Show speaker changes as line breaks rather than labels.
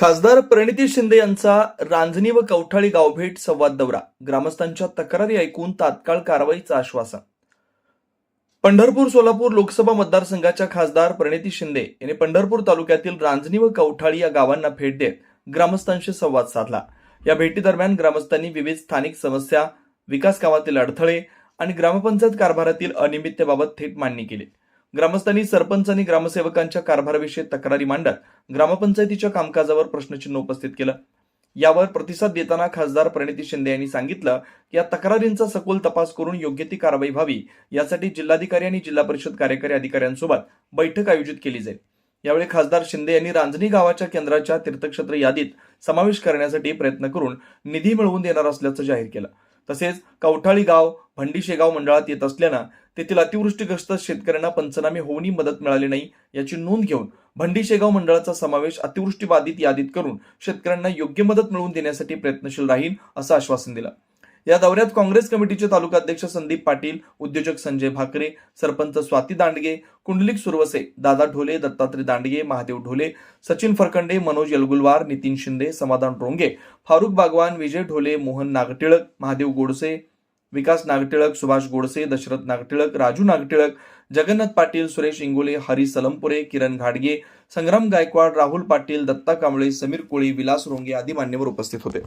खासदार प्रणिती शिंदे यांचा रांजणी व कवठाळी गावभेट संवाद दौरा. ग्रामस्थांच्या तक्रारी ऐकून तात्काळ कारवाईचं आश्वासन. पंढरपूर सोलापूर लोकसभा मतदारसंघाच्या खासदार प्रणिती शिंदे यांनी पंढरपूर तालुक्यातील रांजणी व कवठाळी या गावांना भेट देत ग्रामस्थांशी संवाद साधला. या भेटीदरम्यान ग्रामस्थांनी विविध स्थानिक समस्या विकास कामातील अडथळे आणि ग्रामपंचायत कारभारातील अनियमिततेबाबत थेट मांडणी केली. ग्रामस्थांनी सरपंच आणि ग्रामसेवकांच्या कारभाराविषयी तक्रारी मांडत ग्रामपंचायतीच्या कामकाजावर प्रश्नचिन्ह उपस्थित केलं. यावर प्रतिसाद देताना खासदार प्रणिती शिंदे यांनी सांगितलं की या तक्रारींचा सखोल तपास करून योग्य ती कारवाई व्हावी यासाठी जिल्हाधिकारी आणि जिल्हा परिषद कार्यकारी अधिकाऱ्यांसोबत बैठक आयोजित केली जाईल. यावेळी खासदार शिंदे यांनी रांजणी गावाच्या केंद्राच्या तीर्थक्षेत्र यादीत समावेश करण्यासाठी प्रयत्न करून निधी मिळवून देणार असल्याचं जाहीर केलं. तसेच कवठाळी गाव भंडी शेगाव मंडळात येत असल्यानं तेथील अतिवृष्टीग्रस्त शेतकऱ्यांना पंचनामे होऊनही मदत मिळाली नाही याची नोंद घेऊन भंडी शेगाव मंडळाचा समावेश अतिवृष्टी बाधित यादीत करून शेतकऱ्यांना योग्य मदत मिळवून देण्यासाठी प्रयत्नशील राहील असं आश्वासन दिलं. या दौऱ्यात काँग्रेस कमिटीचे तालुकाध्यक्ष संदीप पाटील उद्योजक संजय भाकरे सरपंच स्वाती दांडगे कुंडलिक सुरवसे दादा ढोले दत्तात्रय दांडगे महादेव ढोले सचिन फरकंडे मनोज यलगुलवार नितीन शिंदे समाधान रोंगे फारुख बागवान विजय ढोले मोहन नागटिळक महादेव गोडसे विकास नागटिळक सुभाष गोडसे दशरथ नागटिळक राजू नागटिळक जगन्नाथ पाटील सुरेश इंगोले हरी सलमपुरे किरण घाडगे संग्राम गायकवाड राहुल पाटील दत्ता कांबळे समीर कोळी विलास रोंगे आदी मान्यवर उपस्थित होते.